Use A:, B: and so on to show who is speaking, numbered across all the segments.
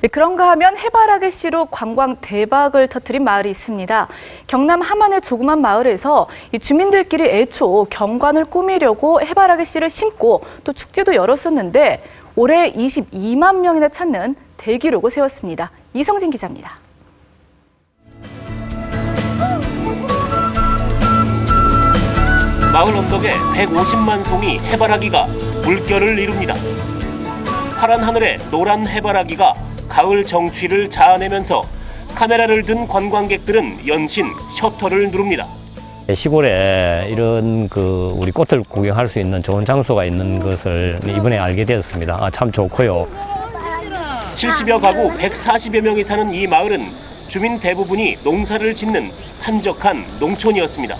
A: 네, 그런가 하면 해바라기 씨로 관광 대박을 터뜨린 마을이 있습니다. 경남 함안의 조그만 마을에서 이 주민들끼리 애초 경관을 꾸미려고 해바라기 씨를 심고 또 축제도 열었었는데 올해 22만 명이나 찾는 대기록을 세웠습니다. 이성진 기자입니다.
B: 마을 언덕에 150만 송이 해바라기가 물결을 이룹니다. 파란 하늘에 노란 해바라기가 가을 정취를 자아내면서 카메라를 든 관광객들은 연신 셔터를 누릅니다.
C: 시골에 이런 그 우리 꽃을 구경할 수 있는 좋은 장소가 있는 것을 이번에 알게 되었습니다. 아, 참 좋고요.
B: 70여 가구 140여 명이 사는 이 마을은 주민 대부분이 농사를 짓는 한적한 농촌이었습니다.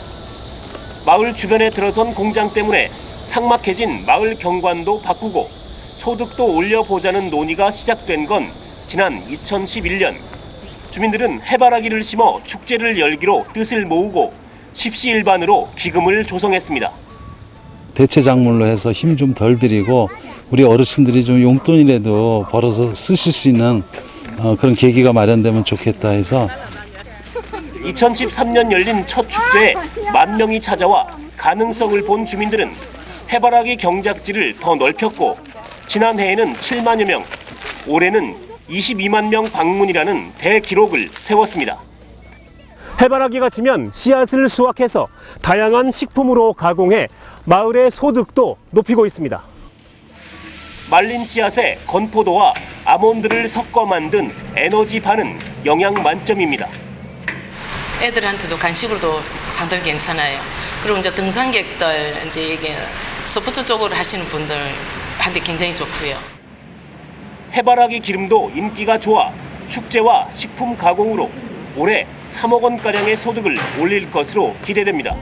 B: 마을 주변에 들어선 공장 때문에 삭막해진 마을 경관도 바꾸고 소득도 올려보자는 논의가 시작된 건 지난 2011년. 주민들은 해바라기를 심어 축제를 열기로 뜻을 모으고 십시일반으로 기금을 조성했습니다.
D: 대체 작물로 해서 힘 좀 덜 들이고 우리 어르신들이 좀 용돈이라도 벌어서 쓰실 수 있는 어, 그런 계기가 마련되면 좋겠다 해서
B: 2013년 열린 첫 축제에 만 명이 찾아와 가능성을 본 주민들은 해바라기 경작지를 더 넓혔고 지난해에는 7만여 명, 올해는 22만 명 방문이라는 대기록을 세웠습니다. 해바라기가 지면 씨앗을 수확해서 다양한 식품으로 가공해 마을의 소득도 높이고 있습니다. 말린 씨앗에 건포도와 아몬드를 섞어 만든 에너지바는 영양 만점입니다.
E: 애들한테도 간식으로도 상당히 괜찮아요. 그리고 이제 등산객들 이제 스포츠 쪽으로 하시는 분들한테 굉장히 좋고요.
B: 해바라기 기름도 인기가 좋아 축제와 식품 가공으로 올해 3억 원가량의 소득을 올릴 것으로 기대됩니다.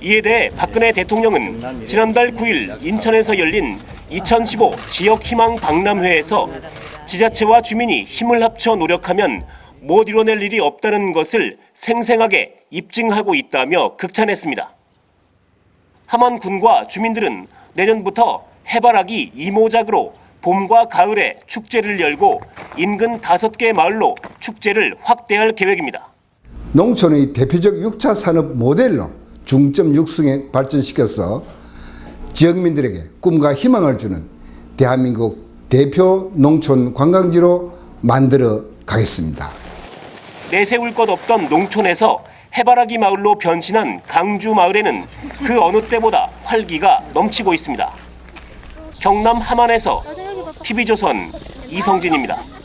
B: 이에 대해 박근혜 대통령은 지난달 9일 인천에서 열린 2015 지역 희망 박람회에서 지자체와 주민이 힘을 합쳐 노력하면 못 이뤄낼 일이 없다는 것을 생생하게 입증하고 있다며 극찬했습니다. 함안군과 주민들은 내년부터 해바라기 이모작으로 봄과 가을에 축제를 열고 인근 다섯 개 마을로 축제를 확대할 계획입니다.
F: 농촌의 대표적 6차 산업 모델로 중점 육성에 발전시켜서 지역민들에게 꿈과 희망을 주는 대한민국 대표 농촌 관광지로 만들어 가겠습니다.
B: 내세울 것 없던 농촌에서 해바라기 마을로 변신한 강주 마을에는 그 어느 때보다 활기가 넘치고 있습니다. 경남 함안에서 TV조선 이성진입니다.